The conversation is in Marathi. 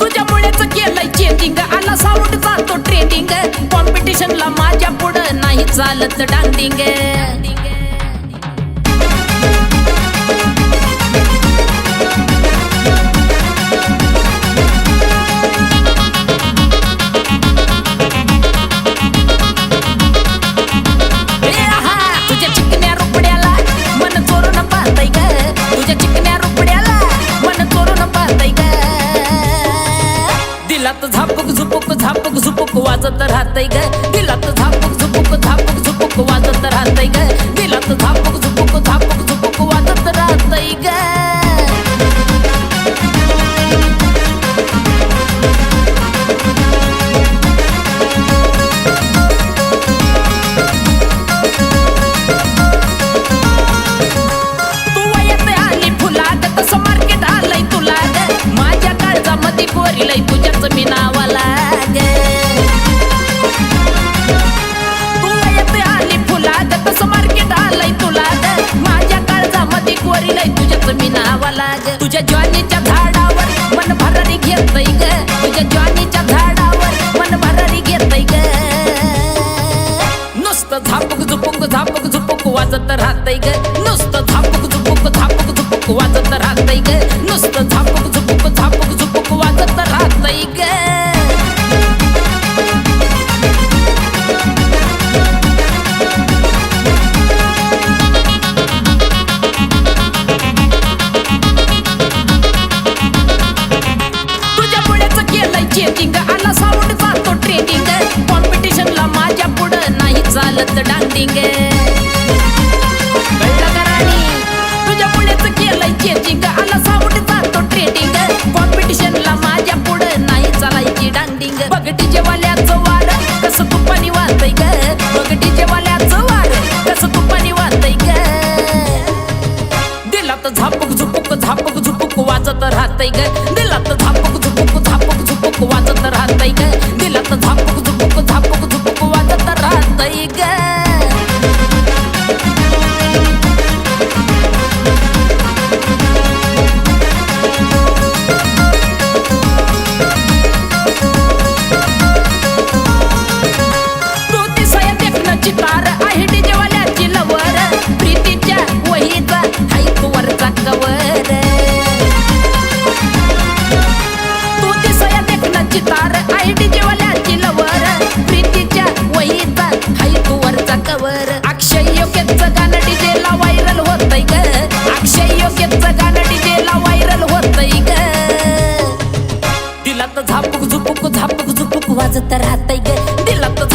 तुझ्यामुळेच केलंय चेंजिंग आला साऊंड जातो ट्रेंडिंग कॉम्पिटिशनला माझ्या पुढं नाही चालत डांगडिंग झुपुक वाजत राहतय ग. दिलात झापूक झुपुक झापूक झुपुक वाजत राहतय ग. दिलात झापूक झुपुक झापूक झुपुक वाजत राहतय ग. तुझ्याच मी नावाला. नुसतं झापक झुपक झापक झुपक वाजत राहतय ग. नुसतं झापक झुपक झापक झुपक वाजत राहतय ग. नुसतं झापक गाणं डीजेला व्हायरल होतय ग. दिला तर झापूक झुपूक झापूक झुपूक वाजत राहतय ग. दिला तर